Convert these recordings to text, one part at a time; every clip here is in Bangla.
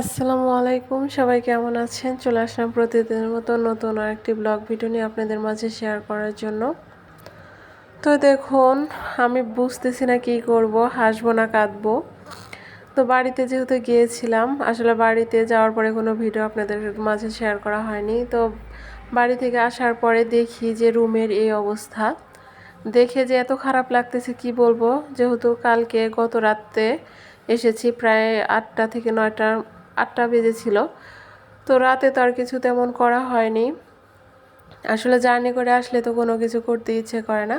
আসসালামু আলাইকুম, সবাই কেমন আছেন? চলে আসলাম প্রতিদিনের মতো নতুন আরেকটি ব্লগ ভিডিও নিয়ে আপনাদের মাঝে শেয়ার করার জন্য। তো দেখুন, আমি বুঝতেছি না কী করব, হাসবো না কাঁদবো। তো বাড়িতে যেহেতু গিয়েছিলাম, আসলে বাড়িতে যাওয়ার পরে কোনো ভিডিও আপনাদের মাঝে শেয়ার করা হয়নি। তো বাড়ি থেকে আসার পরে দেখি যে রুমের এই অবস্থা। দেখে যে এত খারাপ লাগতেছে, কি বলব? যেহেতু কালকে গত রাত্রে এসেছি প্রায় আটটা থেকে নয়টা আটটা বেজেছিল। তো রাতে তো আর কিছু তেমন করা হয়নি। আসলে জার্নি করে আসলে তো কোনো কিছু করতে ইচ্ছে করে না।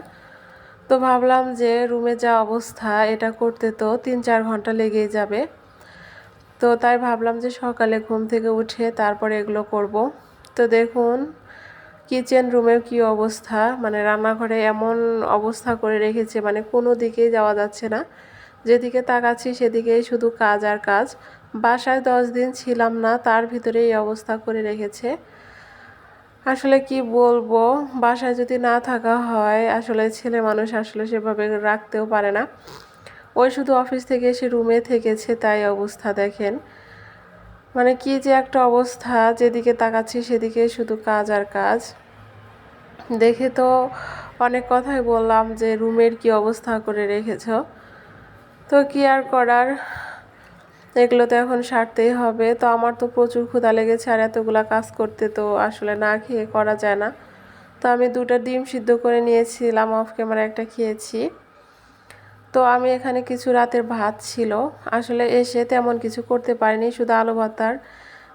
তো ভাবলাম যে রুমে যা অবস্থা, এটা করতে তো তিন চার ঘণ্টা লেগেই যাবে। তো তাই ভাবলাম যে সকালে ঘুম থেকে উঠে তারপরে এগুলো করব। তো দেখুন, কিচেন রুমের কি অবস্থা? মানে রান্নাঘরে এমন অবস্থা করে রেখেছে মানে কোনো দিকেই যাওয়া যাচ্ছে না। যেদিকে তাকাচ্ছি সেদিকেই শুধু কাজ আর কাজ। বাসায় দশ দিন ছিলাম না, তার ভিতরে এই অবস্থা করে রেখেছে। আসলে কি বলব, বাসায় যদি না থাকা হয়, আসলে ছেলে মানুষ আসলে সেভাবে রাখতেও পারে না। ওই শুধু অফিস থেকে এসে রুমে থেকেছে, তাই অবস্থা দেখেন। মানে কি যে একটা অবস্থা, যেদিকে তাকাচ্ছি সেদিকে শুধু কাজ আর কাজ। দেখে তো অনেক কথাই বললাম যে, রুমের কি অবস্থা করে রেখেছ? তো কি আর করার? এগুলো তো এখন সারতেই হবে। তো আমার তো প্রচুর ক্ষুধা লেগেছে আর এতগুলা কাজ করতে তো আসলে না খেয়ে করা যায় না। তো আমি দুটো ডিম সিদ্ধ করে নিয়েছিলাম অফ ক্যামেরা একটা খেয়েছি। তো আমি এখানে কিছু রাতের ভাত ছিল। আসলে এসে তেমন কিছু করতে পারিনি, শুধু আলু ভাতার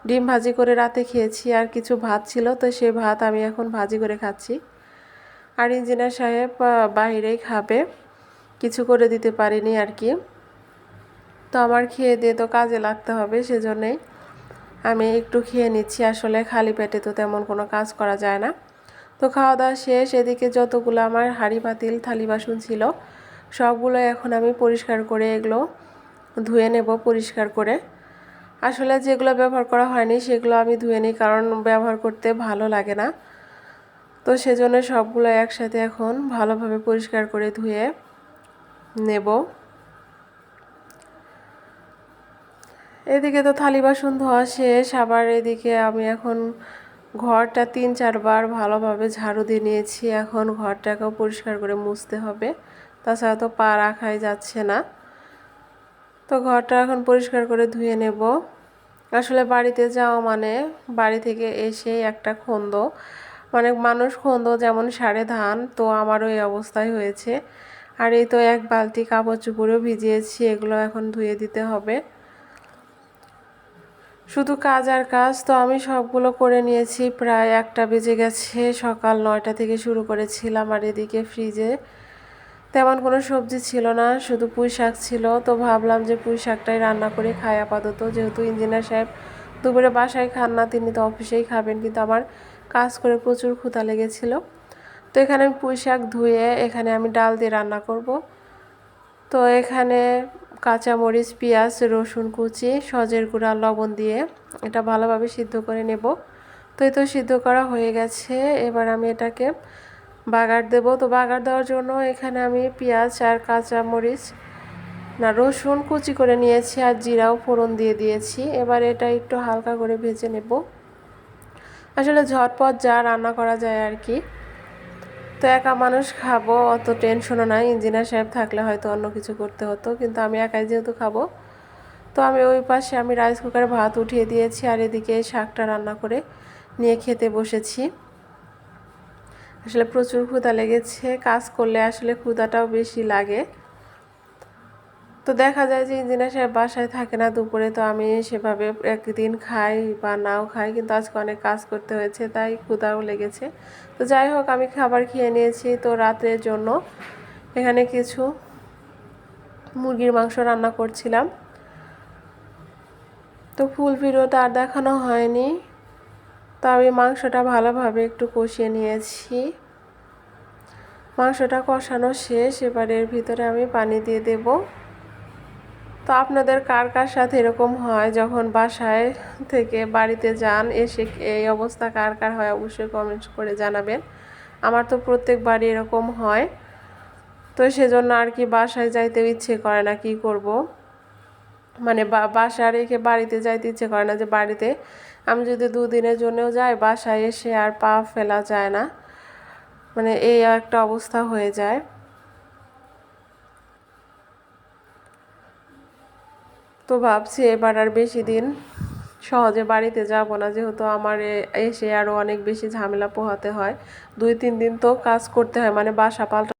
ডিম ভাজি করে রাতে খেয়েছি আর কিছু ভাত ছিল। তো সেই ভাত আমি এখন ভাজি করে খাচ্ছি। আর ইঞ্জিনিয়ার সাহেব বাহিরেই খাবে। কিছু করে দিতে পারিনি আর কি। তো আমার খেয়ে দিয়ে তো কাজে লাগতে হবে, সেজন্যই আমি একটু খেয়ে নিচ্ছি। আসলে খালি পেটে তো তেমন কোনো কাজ করা যায় না। তো খাওয়া দাওয়া শেষ, এদিকে যতগুলো আমার হাঁড়ি, পাতিল, থালি, বাসন ছিল, সবগুলো এখন আমি পরিষ্কার করে এগুলো ধুয়ে নেব পরিষ্কার করে। আসলে যেগুলো ব্যবহার করা হয়নি সেগুলো আমি ধুয়ে নিই, কারণ ব্যবহার করতে ভালো লাগে না। তো সেজন্য সবগুলো একসাথে এখন ভালোভাবে পরিষ্কার করে ধুয়ে নেব। এদিকে তো থালি বাসন ধোয়া শেষ, আবার এদিকে আমি এখন ঘরটা তিন চারবার ভালোভাবে ঝাড়ু দিয়ে নিয়েছি। এখন ঘরটাকেও পরিষ্কার করে মুছতে হবে। তাছাড়া তো পা রাখাই যাচ্ছে না। তো ঘরটা এখন পরিষ্কার করে ধুয়ে নেব। আসলে বাড়িতে যাওয়া মানে বাড়ি থেকে এসে একটা খন্দ। মানে মানুষ খন্দ যেমন সারে ধান, তো আমারও এই অবস্থায় হয়েছে। আর এই তো এক বালতি কাপড় চুপড়েও ভিজিয়েছি, এগুলো এখন ধুয়ে দিতে হবে। শুধু কাজ আর কাজ, তো আমি সবগুলো করে নিয়েছি, প্রায় একটা বেজে গেছে, সকাল নয়টা থেকে শুরু করেছিলাম, আর এদিকে ফ্রিজে তেমন কোনো সবজি ছিল না, শুধু পুঁই শাক ছিল। তো ভাবলাম যে পুঁই শাকটাই রান্না করে খাই আপাতত, যেহেতু ইঞ্জিনিয়ার সাহেব দুপুরে বাসায় খান না, তিনি তো অফিসেই খাবেন, কিন্তু আমার কাজ করে প্রচুর ক্ষুধা লেগেছিল। এখানে আমি পুঁই শাক ধুয়ে এখানে আমি ডাল দিয়ে রান্না করব। তো এখানে কাঁচামরিচ, পেঁয়াজ, রসুন কুচি, সজের গুঁড়া, লবণ দিয়ে এটা ভালোভাবে সিদ্ধ করে নেব। তো এই তো সিদ্ধ করা হয়ে গেছে। এবার আমি এটাকে বাগার দেব। তো বাগার দেওয়ার জন্য এখানে আমি পেঁয়াজ আর কাঁচামরিচ না, রসুন কুচি করে নিয়েছি আর জিরাও ফোড়ন দিয়ে দিয়েছি। এবার এটা একটু হালকা করে ভেজে নেব। আসলে ঝটপট যা রান্না করা যায় আর কি। তো একা মানুষ খাব, অত টেনশনও নাই। ইঞ্জিনিয়ার সাহেব থাকলে হয়তো অন্য কিছু করতে হতো, কিন্তু আমি একাই যেহেতু খাব, তো আমি ওই পাশে আমি রাইস কুকারে ভাত উঠিয়ে দিয়েছি আর এদিকে শাকটা রান্না করে নিয়ে খেতে বসেছি। আসলে প্রচুর ক্ষুধা লেগেছে, কাজ করলে আসলে ক্ষুধাটাও বেশি লাগে। তো দেখা যায় যে ইঞ্জিনিয়ার সাহেব বাসায় থাকে না দুপুরে, তো আমি সেভাবে একদিন খাই বা নাও খাই, কিন্তু আজকে অনেক কাজ করতে হয়েছে, তাই ক্ষুধাও লেগেছে। তো যাই হোক, আমি খাবার খেয়ে নিয়েছি, তো রাতের জন্য এখানে কিছু মুরগির মাংস রান্না করছিলাম। তো ফুল ভিডিওটা আর দেখানো হয়নি, তো আমি মাংসটা ভালোভাবে একটু কষিয়ে নিয়েছি। মাংসটা কষানো শেষ, এবার এর ভিতরে আমি পানি দিয়ে দেবো। তো আপনাদের কার কার সাথে এরকম হয় যখন বাসায় থেকে বাড়িতে যান, এসে এই অবস্থা কার কার হয় অবশ্যই কমেন্ট করে জানাবেন। আমার তো প্রত্যেকবারই এরকম হয়। তো সেজন্য আর কি বাসায় যাইতেও ইচ্ছে করে না, কি করব? মানে বাসা রেখে বাড়িতে যাইতে ইচ্ছে করে না যে বাড়িতে আমি যদি দুদিনের জন্যও যাই, বাসায় এসে আর পা ফেলা যায় না। মানে এই একটা অবস্থা হয়ে যায়। তো ভাবছি এবার আর বেশি দিন সহজে বাড়িতে যাব না। যেহেতু আমার এসে আরও অনেক বেশি ঝামেলা পোহাতে হয়। দুই, তিন দিন তো কাজ করতে হয়। মানে বাসা পাল্টা